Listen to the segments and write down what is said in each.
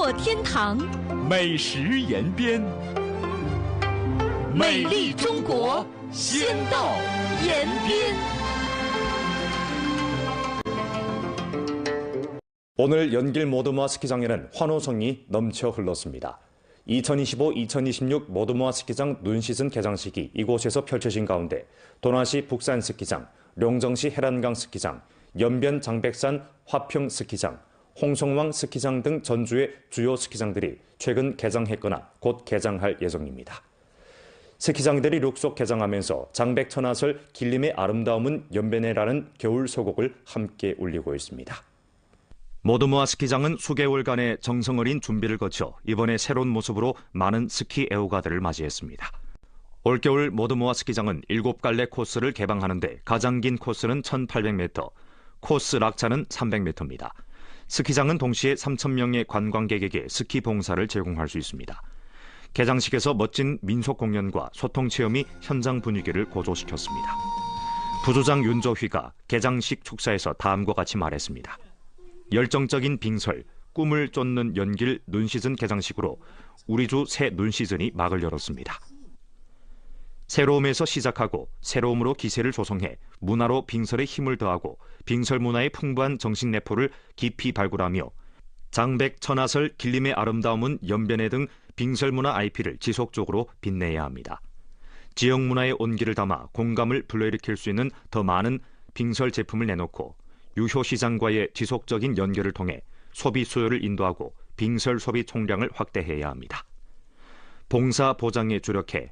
阔天堂，美食延边，美丽中国，先到延边。 오늘 연길 모두모아 스키장에는 환호성이 넘쳐 흘렀습니다. 2025-2026 모두모아 스키장 눈시즌 개장식이 이곳에서 펼쳐진 가운데 도나시 북산 스키장, 룡정시 해란강 스키장, 연변 장백산 화평 스키장, 홍성왕 스키장 등 전주의 주요 스키장들이 최근 개장했거나 곧 개장할 예정입니다. 스키장들이 룩속 개장하면서 장백천하설 길림의 아름다움은 연변해라는 겨울 소곡을 함께 울리고 있습니다. 모두모아 스키장은 수개월간의 정성 어린 준비를 거쳐 이번에 새로운 모습으로 많은 스키 애호가들을 맞이했습니다. 올겨울 모두모아 스키장은 7갈래 코스를 개방하는데 가장 긴 코스는 1800m, 코스 락차는 300m입니다. 스키장은 동시에 3,000명의 관광객에게 스키 봉사를 제공할 수 있습니다. 개장식에서 멋진 민속 공연과 소통 체험이 현장 분위기를 고조시켰습니다. 부조장 윤조휘가 개장식 축사에서 다음과 같이 말했습니다. 열정적인 빙설, 꿈을 쫓는 연길 눈시즌 개장식으로 우리 주 새 눈시즌이 막을 열었습니다. 새로움에서 시작하고 새로움으로 기세를 조성해 문화로 빙설에 힘을 더하고 빙설 문화의 풍부한 정식 내포를 깊이 발굴하며 장백, 천하설, 길림의 아름다움은 연변해 등 빙설 문화 IP를 지속적으로 빛내야 합니다. 지역 문화의 온기를 담아 공감을 불러일으킬 수 있는 더 많은 빙설 제품을 내놓고 유효 시장과의 지속적인 연결을 통해 소비 수요를 인도하고 빙설 소비 총량을 확대해야 합니다. 봉사 보장에 주력해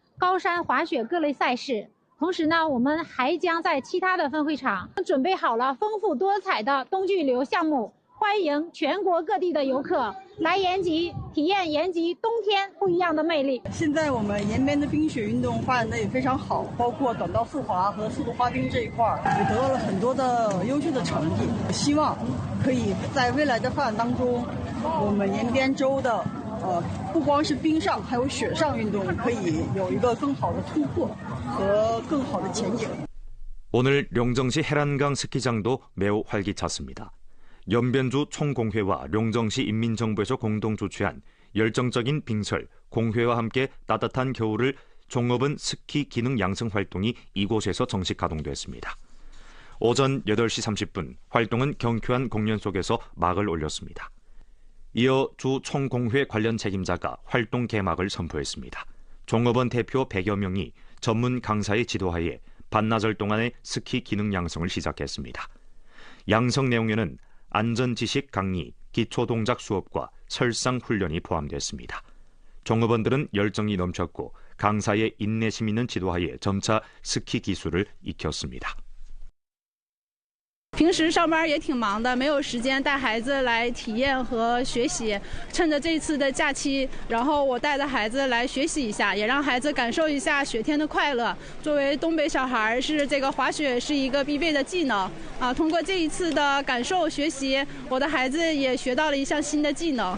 高山滑雪各类赛事。同时呢，我们还将在其他的分会场准备好了丰富多彩的冬季旅游项目，欢迎全国各地的游客来延吉体验延吉冬天不一样的魅力。现在我们延边的冰雪运动发展的也非常好，包括短道速滑和速度滑冰这一块儿也得到了很多的优秀的成绩。希望可以在未来的发展当中，我们延边州的呃不光是冰上，还有雪上运动可以有一个更好的突破和更好的前景。 오늘 룡정시 해란강 스키장도 매우 활기찼습니다. 연변주 총공회와 룡정시 인민정부에서 공동 주최한 열정적인 빙설, 공회와 함께 따뜻한 겨울을 종업은 스키 기능 양성 활동이 이곳에서 정식 가동됐습니다. 오전 8시 30분 활동은 경쾌한 공연 속에서 막을 올렸습니다. 이어 주 총공회 관련 책임자가 활동 개막을 선포했습니다. 종업원 대표 100여 명이 전문 강사의 지도하에 반나절 동안의 스키 기능 양성을 시작했습니다. 양성 내용에는 안전 지식 강의, 기초 동작 수업과 설상 훈련이 포함됐습니다. 종업원들은 열정이 넘쳤고 강사의 인내심 있는 지도하에 점차 스키 기술을 익혔습니다. 平时上班也挺忙的，没有时间带孩子来体验和学习。趁着这次的假期，然后我带着孩子来学习一下，也让孩子感受一下雪天的快乐。作为东北小孩，是这个滑雪是一个必备的技能啊。通过这一次的感受学习，我的孩子也学到了一项新的技能。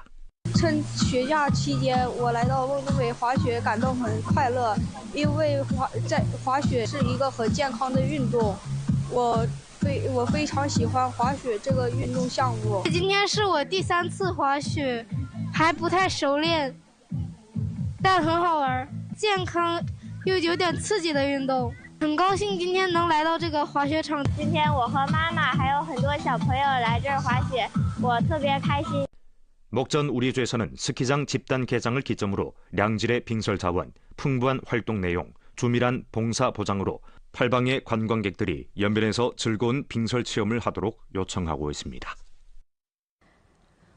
趁学假期间，我来到梦东北滑雪，感到很快乐，因为滑在滑雪是一个很健康的运动，我非我非常喜欢滑雪这个运动项目。今天是我第三次滑雪，还不太熟练，但很好玩，健康又有点刺激的运动。很高兴今天能来到这个滑雪场。今天我和妈妈还有很多小朋友来这儿滑雪，我特别开心。 목전 우리주에서는 스키장 집단 개장을 기점으로 량질의 빙설 자원, 풍부한 활동 내용, 주밀한 봉사 보장으로 팔방의 관광객들이 연변에서 즐거운 빙설 체험을 하도록 요청하고 있습니다.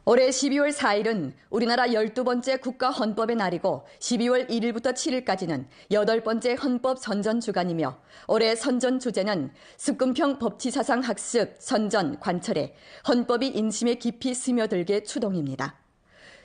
올해 12월 4일은 우리나라 12번째 국가 헌법의 날이고 12월 1일부터 7일까지는 8번째 헌법 선전 주간이며 올해 선전 주제는 습금평 법치사상 학습, 선전, 관철에 헌법이 인심에 깊이 스며들게 추동입니다.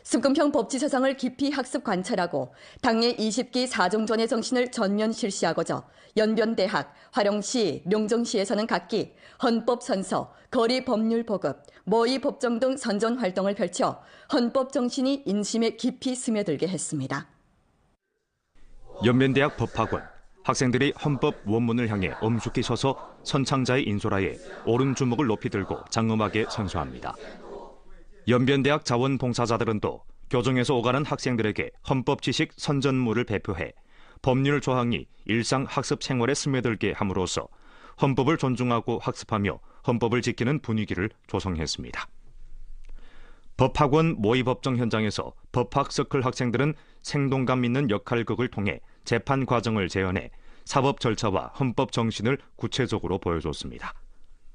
습금평 법치 사상을 깊이 학습 관찰하고 당의 20기 사종전의 정신을 전면 실시하고자 연변대학, 화령시, 명정시에서는 각기 헌법선서, 거리 법률 보급, 모의 법정 등 선전 활동을 펼쳐 헌법 정신이 인심에 깊이 스며들게 했습니다. 연변대학 법학원 학생들이 헌법 원문을 향해 엄숙히 서서 선창자의 인솔하에 오른 주먹을 높이 들고 장엄하게 선서합니다. 연변대학 자원봉사자들은 또 교정에서 오가는 학생들에게 헌법 지식 선전물을 배표해 법률 조항이 일상 학습 생활에 스며들게 함으로써 헌법을 존중하고 학습하며 헌법을 지키는 분위기를 조성했습니다. 법학원 모의법정 현장에서 법학 서클 학생들은 생동감 있는 역할극을 통해 재판 과정을 재현해 사법 절차와 헌법 정신을 구체적으로 보여줬습니다.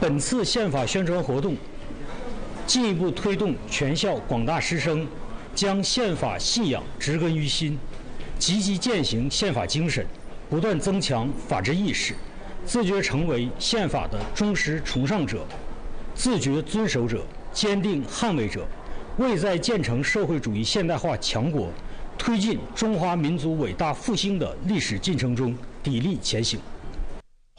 本次宪法宣传活动，进一步推动全校广大师生将宪法信仰植根于心，积极践行宪法精神，不断增强法治意识。自觉成为宪法的忠实崇尚者，自觉遵守者，坚定捍卫者，为在建成社会主义现代化强国、推进中华民族伟大复兴的历史进程中砥砺前行。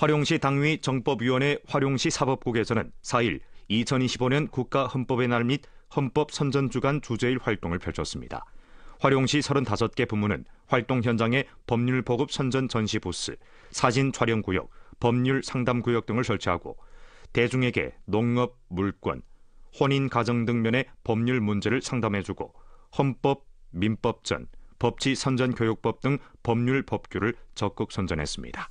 화룡시 당위 정법위원회 화룡시 사법국에서는 4일 2025년 국가 헌법의 날 및 헌법 선전 주간 주제일 활동을 펼쳤습니다. 화룡시 35개 부문은 활동 현장에 법률 보급 선전 전시 부스, 사진 촬영 구역, 법률 상담 구역 등을 설치하고 대중에게 농업, 물권, 혼인 가정 등 면의 법률 문제를 상담해주고 헌법, 민법전, 법치 선전 교육법 등 법률 법규를 적극 선전했습니다.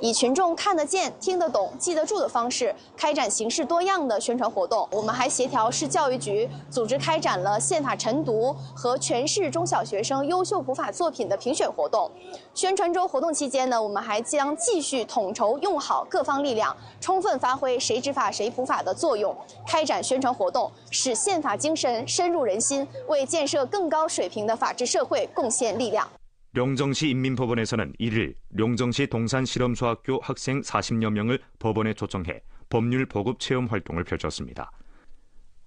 以群众看得见、听得懂、记得住的方式开展形式多样的宣传活动。我们还协调市教育局组织开展了宪法晨读和全市中小学生优秀普法作品的评选活动。宣传周活动期间呢，我们还将继续统筹用好各方力量，充分发挥谁执法谁普法的作用，开展宣传活动，使宪法精神深入人心，为建设更高水平的法治社会贡献力量。 룡정시 인민법원에서는 1일 룡정시 동산실험소학교 학생 40여 명을 법원에 초청해 법률 보급 체험 활동을 펼쳤습니다.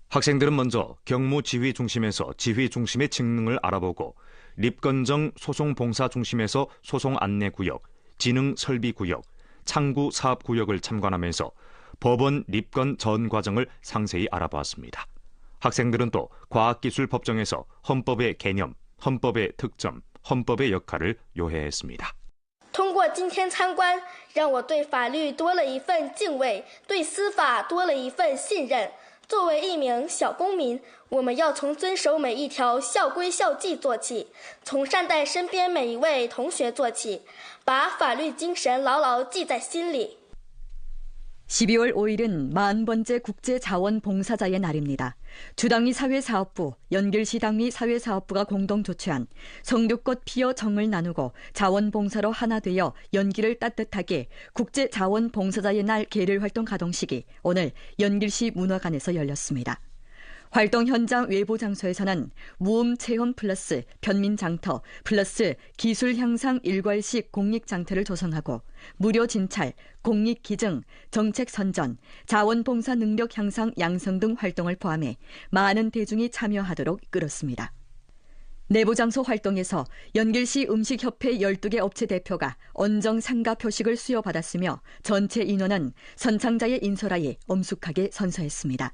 학생들은 먼저 경무 지휘 중심에서 지휘 중심의 직능을 알아보고 립건정 소송 봉사 중심에서 소송 안내 구역, 지능 설비 구역, 창구 사업 구역을 참관하면서 법원 립건 전 과정을 상세히 알아보았습니다. 학생들은 또 과학기술 법정에서 헌법의 개념, 헌법의 특점, 헌법의 역할을 요해했습니다. 通过今天参观，让我对法律多了一份敬畏，对司法多了一份信任。作为一名小公民，我们要从遵守每一条校规校纪做起，从善待身边每一位同学做起，把法律精神牢牢记在心里。 12월 5일은 만 번째 국제자원봉사자의 날입니다. 주당위 사회사업부, 연길시 당위 사회사업부가 공동 조치한 성류꽃 피어 정을 나누고 자원봉사로 하나 되어 연기를 따뜻하게 국제자원봉사자의 날 계를 활동 가동식이 오늘 연길시 문화관에서 열렸습니다. 활동 현장 외부 장소에서는 무음 체험 플러스 편민 장터 플러스 기술 향상 일괄식 공익 장터를 조성하고 무료 진찰, 공익 기증, 정책 선전, 자원봉사 능력 향상 양성 등 활동을 포함해 많은 대중이 참여하도록 끌었습니다. 내부 장소 활동에서 연길시 음식협회 12개 업체 대표가 언정 상가 표식을 수여받았으며 전체 인원은 선창자의 인솔하에 엄숙하게 선서했습니다.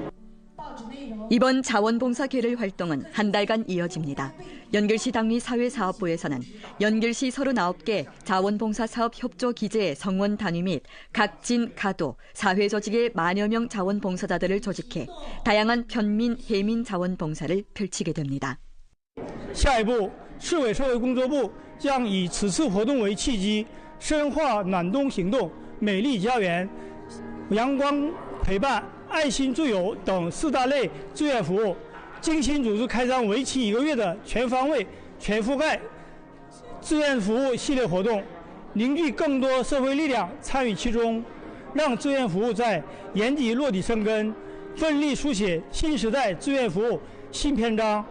이번 자원봉사 계를 활동은 한 달간 이어집니다. 연결시 당리 사회사업부에서는 연결시 39개 자원봉사 사업 협조 기재 성원 단위 및 각진, 가도, 사회조직의 만여 명 자원봉사자들을 조직해 다양한 편민, 해민 자원봉사를 펼치게 됩니다. 下一步，市委社会工作部将以此次活动为契机，深化暖冬行动、美丽家园、阳光陪伴。 爱心助友等四大类志愿服务，精心组织开展为期一个月的全方位、全覆盖志愿服务系列活动，凝聚更多社会力量参与其中，让志愿服务在延吉落地生根，奋力书写新时代志愿服务新篇章。